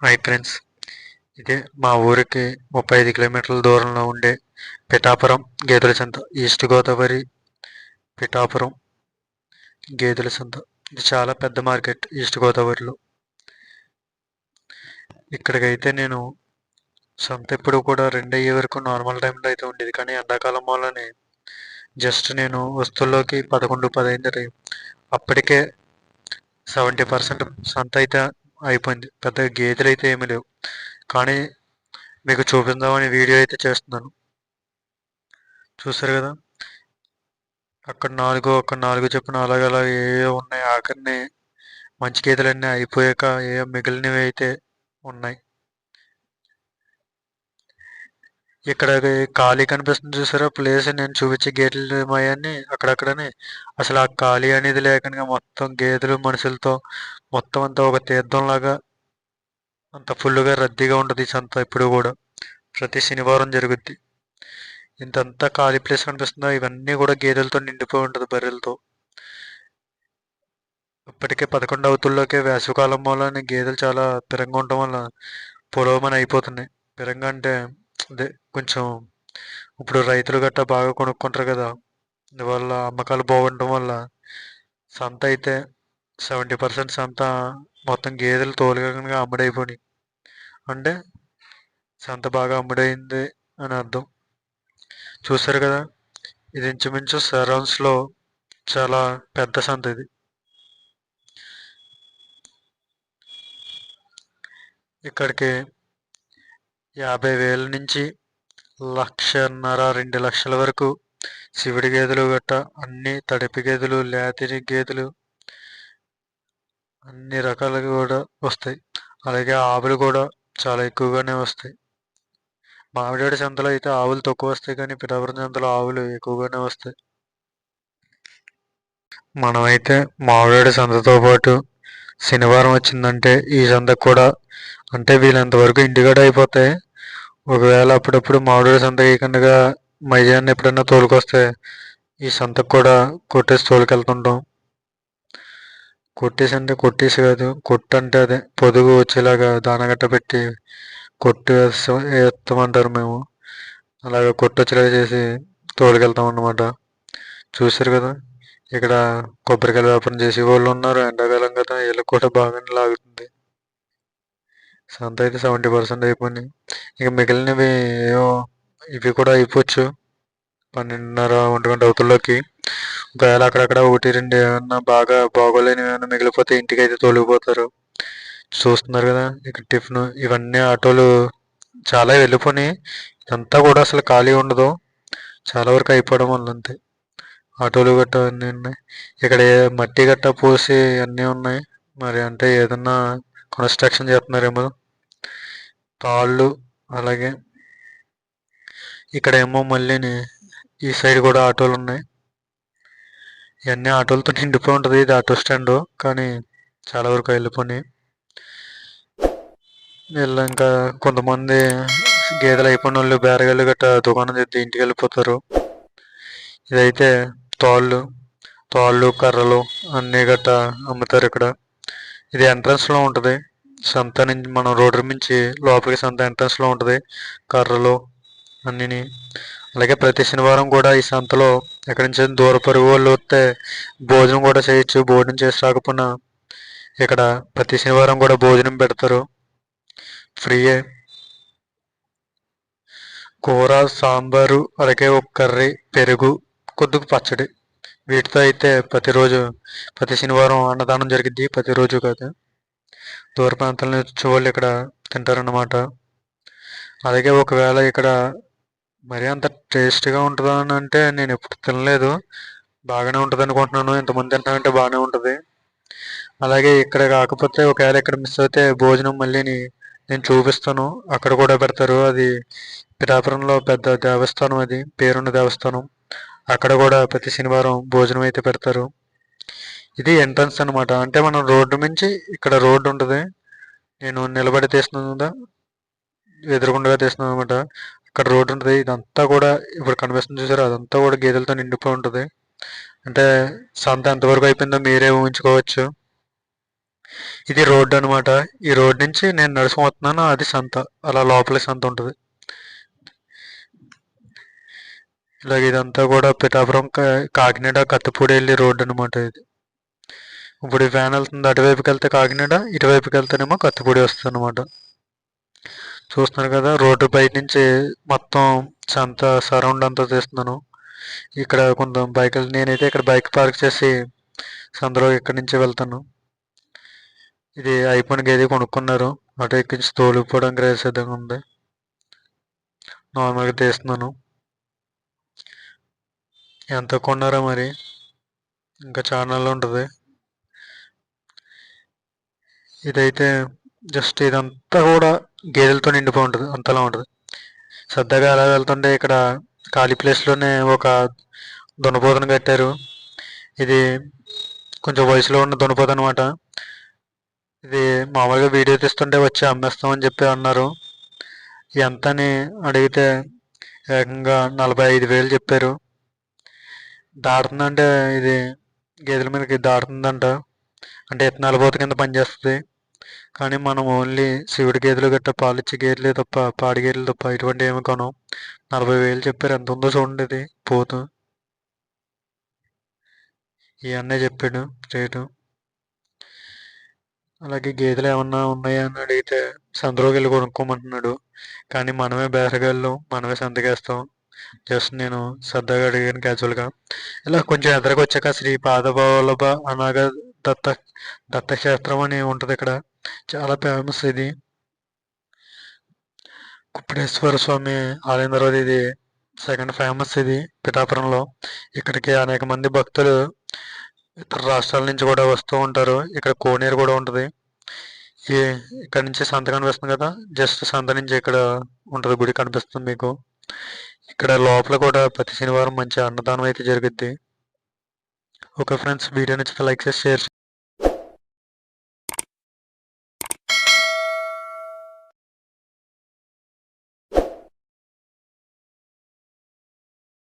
Hi friends. ఇదే మా ఊరికి ముప్పై ఐదు కిలోమీటర్ల దూరంలో ఉండే పిఠాపురం గేదెల సంత ఈస్ట్ గోదావరి పిఠాపురం గేదెల సంత ఇది చాలా పెద్ద మార్కెట్ ఈస్ట్ గోదావరిలో. ఇక్కడికైతే నేను సంత ఎప్పుడు కూడా రెండు అయ్యే వరకు నార్మల్ టైంలో అయితే ఉండేది. కానీ ఎండాకాలం వల్లనే జస్ట్ నేను వస్తువుల్లోకి పదకొండు పదైంది అప్పటికే సెవెంటీ పర్సెంట్ సంత అయితే అయిపోయింది. పెద్ద గేదెలు అయితే ఏమీ లేవు. కానీ మీకు చూపిందామని వీడియో అయితే చేస్తున్నాను. చూసారు కదా? అక్కడ నాలుగు అక్కడ నాలుగు చెప్పిన అలాగే అలాగే ఏ ఉన్నాయి ఆఖరిని మంచి గేదెలన్నీ అయిపోయాక ఏ మిగిలినవి అయితే ఉన్నాయి. ఇక్కడ ఖాళీ కనిపిస్తుంది చూసారా? ప్లేస్ నేను చూపించే గేదెలు ఏమయ్యాన్ని అక్కడక్కడనే. అసలు ఆ ఖాళీ అనేది లేకుండా మొత్తం గేదెలు మనుషులతో మొత్తం అంతా ఒక తీర్థం లాగా అంత ఫుల్గా రద్దీగా ఉంటుంది సంత ఇప్పుడు కూడా. ప్రతి శనివారం జరుగుద్ది. ఇంతంతా ఖాళీ ప్లేస్ కనిపిస్తుందో? ఇవన్నీ కూడా గేదెలతో నిండిపోయి ఉంటుంది బర్రెలతో. ఇప్పటికే పదకొండు అవతుల్లోకే వేసవికాలం వల్ల గేదెలు చాలా పిరంగా ఉండటం వల్ల పొలవమని అయిపోతున్నాయి. పిరంగా అంటే అదే కొంచెం ఇప్పుడు రైతులు గట్టా బాగా కొనుక్కుంటారు కదా అందువల్ల అమ్మకాలు బాగుండటం వల్ల సంత అయితే సెవెంటీ పర్సెంట్ సంత మొత్తం గేదెలు తోలుగా అమ్ముడైపోయినాయి. అంటే సంత బాగా అమ్ముడైంది అని అర్థం. చూసారు కదా ఇది ఇంచుమించు సరౌండ్స్లో చాలా పెద్ద సంత ఇది. ఇక్కడికి యాభై వేల నుంచి లక్షన్నర రెండు లక్షల వరకు శివుడి గేదెలు గట్ట అన్ని తడిపి గేదెలు లేతిని గేదెలు అన్ని రకాలుగా కూడా వస్తాయి. అలాగే ఆవులు కూడా చాలా ఎక్కువగానే వస్తాయి. మామిడివాడి సంతలో అయితే ఆవులు తక్కువ వస్తాయి కానీ పిఠాపురం సంతలో ఆవులు ఎక్కువగానే వస్తాయి. మనమైతే మామిడివాడి సంతతో పాటు శనివారం వచ్చిందంటే ఈ సంతకు కూడా అంటే వీళ్ళంతవరకు ఇంటికాడ అయిపోతాయి ఒకవేళ అప్పుడప్పుడు మామిడి సంత వేయకుండా మైదాన్ని ఎప్పుడైనా తోలుకొస్తే ఈ సంతకు కూడా కొట్టేసి తోలుకెళ్తుంటాం. కొట్టేసి అంటే కొట్టేసి కాదు కొట్టు అంటే అదే పొదుగు వచ్చేలాగా దానగట్ట పెట్టి కొట్టు వేస్తామంటారు మేము. అలాగ కొట్టు వచ్చేలాగా చేసి తోలుకెళ్తాం అన్నమాట. చూసారు కదా? ఇక్కడ కొబ్బరికాయల వ్యాపారం చేసే వాళ్ళు ఉన్నారు. ఎండాకాలం కదా వీళ్ళకి కూడా బాగానే లాగుతుంది. సంత అయితే సెవెంటీ పర్సెంట్ అయిపోయినాయి ఇక మిగిలినవి ఏవో ఇవి కూడా అయిపోవచ్చు. పన్నెండున్నర ఒంటి గంట అవతల్లోకి. ఒకవేళ అక్కడక్కడ ఒకటి రెండు ఏమన్నా బాగా బాగోలేని ఏమైనా మిగిలిపోతే ఇంటికి అయితే తోలిపోతారు చూస్తున్నారు కదా ఇక్కడ టిఫిన్ ఇవన్నీ ఆటోలు చాలా వెళ్ళిపోయినాయి. ఇదంతా కూడా అసలు ఖాళీ ఉండదు. చాలా వరకు అయిపోవడం వల్ల అంతే. ఆటోలు గట్ట అన్నీ ఉన్నాయి. ఇక్కడ మట్టి గట్ట పోసి అన్నీ ఉన్నాయి. మరి అంటే ఏదన్నా కన్స్ట్రక్షన్ చేస్తున్నారేమో. తాళ్ళు అలాగే. ఇక్కడేమో మళ్ళీ ఈ సైడ్ కూడా ఆటోలు ఉన్నాయి. ఇవన్నీ ఆటోలతో నిండిపోయి ఉంటుంది. ఇది ఆటో స్టాండ్ కానీ చాలా వరకు వెళ్ళిపోయినాయి వీళ్ళు ఇంకా కొంతమంది గేదెలు అయిపోయిన వాళ్ళు బేరగాళ్ళు గట్ట దుకాణం చేస్తే ఇంటికి వెళ్ళిపోతారు. ఇదైతే తాళ్ళు తాళ్ళు కర్రలు అన్నీ గట్ట అమ్ముతారు ఇక్కడ. ఇది ఎంట్రన్స్లో ఉంటుంది. సంత నుంచి మనం రోడ్డు నుంచి లోపలికి సంత ఎంట్రన్స్లో ఉంటుంది. కర్రలు అన్నీ అలాగే ప్రతి శనివారం కూడా ఈ సంతలో ఎక్కడి నుంచి దూర పరుగు వాళ్ళు వస్తే భోజనం కూడా చేయొచ్చు. భోజనం చేసి రాకపోయినా ఇక్కడ ప్రతి శనివారం కూడా భోజనం పెడతారు. ఫ్రీయే. కూర సాంబారు అలాగే ఒక కర్రీ పెరుగు కొద్దిగా పచ్చడి. వీటితో అయితే ప్రతిరోజు ప్రతి శనివారం అన్నదానం జరిగింది ప్రతిరోజు కాదు. దూర ప్రాంతాల నుంచి వాళ్ళు ఇక్కడ తింటారన్నమాట. అలాగే ఒకవేళ ఇక్కడ మరీ అంత టేస్ట్గా ఉంటుందని అంటే నేను ఎప్పుడు తినలేదు. బాగానే ఉంటుంది అనుకుంటున్నాను. ఇంతమంది తింటానంటే బాగానే ఉంటుంది. అలాగే ఇక్కడ కాకపోతే ఒకవేళ ఇక్కడ మిస్ అయితే భోజనం మళ్ళీ నేను చూపిస్తాను. అక్కడ కూడా పెడతారు. అది పిఠాపురంలో పెద్ద దేవస్థానం అది పేరున్న దేవస్థానం. అక్కడ కూడా ప్రతి శనివారం భోజనం అయితే పెడతారు. ఇది ఎంట్రన్స్ అనమాట అంటే మనం రోడ్డు నుంచి ఇక్కడ రోడ్డు ఉంటుంది. నేను నిలబడి తీస్తున్నాను కదా ఎదురుగుండగా తీస్తున్నాను అనమాట అక్కడ రోడ్డు ఉంటుంది. ఇదంతా కూడా ఇప్పుడు కనిపిస్తుంది చూసారు? అదంతా కూడా గేదెలతో నిండిపోయి ఉంటుంది. అంటే సంత ఎంతవరకు అయిపోయిందో మీరే ఊహించుకోవచ్చు. ఇది రోడ్డు అనమాట ఈ రోడ్ నుంచి నేను నడుచుకుపోతున్నాను అది సంత. అలా లోపలి సంత ఉంటుంది. ఇలాగ ఇదంతా కూడా పిఠాపురం కాకినాడ కత్తిపూడి వెళ్ళి రోడ్డు అనమాట ఇది. ఇప్పుడు ఈ వ్యాన్ వెళ్తుంది అటువైపుకి వెళ్తే కాకినాడ ఇటువైపుకి వెళ్తేనేమో కత్తిపూడి వస్తుంది అనమాట చూస్తున్నారు కదా రోడ్డు బయట నుంచి మొత్తం సంత సరౌండ్ అంతా తీస్తున్నాను. ఇక్కడ కొంత బైకులు నేనైతే ఇక్కడ బైక్ పార్క్ చేసి సందులో ఇక్కడి నుంచి వెళ్తాను. ఇది అయిపోయిన గేదె కొనుక్కున్నారు. అటు ఎక్కించి నుంచి రేస్ సిద్ధంగా ఉంది. నార్మల్గా తీస్తున్నాను. ఎంత కొన్నారో మరి? ఇంకా ఛానల్లో ఉంటుంది. ఇదైతే జస్ట్ ఇదంతా కూడా గేదెలతో నిండిపోయి ఉంటుంది అంతలా ఉంటుంది. సరదాగా అలా వెళ్తుంటే ఇక్కడ ఖాళీ ప్లేస్లోనే ఒక దునపోతను కట్టారు. ఇది కొంచెం వయసులో ఉన్న దునపోత అనమాట ఇది మామూలుగా వీడియో తీస్తుంటే వచ్చి అమ్మేస్తామని చెప్పి అన్నారు. ఎంత అని అడిగితే ఏకంగా నలభై ఐదు వేలు చెప్పారు. దాడుతుందంటే ఇది గేదెల మీదకి దాడుతుందంట అంటే ఇత్తనాల పోత కింద పనిచేస్తుంది. కానీ మనం ఓన్లీ శివుడి గేదెలు గట్ట పాలిచ్చే గేదెలే తప్ప పాడి గేదెలు తప్ప ఇటువంటి ఏమి కొనం నలభై వేలు చెప్పారు. ఎంత ఉందో చూడండి ఇది పోతు. ఇవన్నీ చెప్పాడు రేటు. అలాగే గేదెలు ఏమన్నా ఉన్నాయా అని అడిగితే సంతలోకి వెళ్ళి కొనుక్కోమంటున్నాడు. కానీ మనమే బేరగాళ్ళు మనమే సంతకేస్తాం. జస్ట్ నేను సరదాగా అడిగాను క్యాజువల్గా ఇలా కొంచెం ఎదరకు వచ్చాక శ్రీ పాదవల్లభ అనాగ దత్త దత్తక్షేత్రం అని ఉంటుంది ఇక్కడ. చాలా ఫేమస్ ఇది. కుప్పటేశ్వర స్వామి ఆలయం తర్వాత ఇది సెకండ్ ఫేమస్ ఇది పిఠాపురంలో. ఇక్కడికి అనేక మంది భక్తులు ఇతర రాష్ట్రాల నుంచి కూడా వస్తూ ఉంటారు. ఇక్కడ కోనేరు కూడా ఉంటుంది. ఈ ఇక్కడ నుంచి సంత కనిపిస్తుంది కదా? జస్ట్ సంత నుంచి ఇక్కడ ఉంటుంది గుడి కనిపిస్తుంది మీకు. ఇక్కడ లోపల కూడా ప్రతి శనివారం మంచి అన్నదానం అయితే జరుగుద్ది. ఓకే ఫ్రెండ్స్ వీడియో నచ్చితే లైక్ చేసి షేర్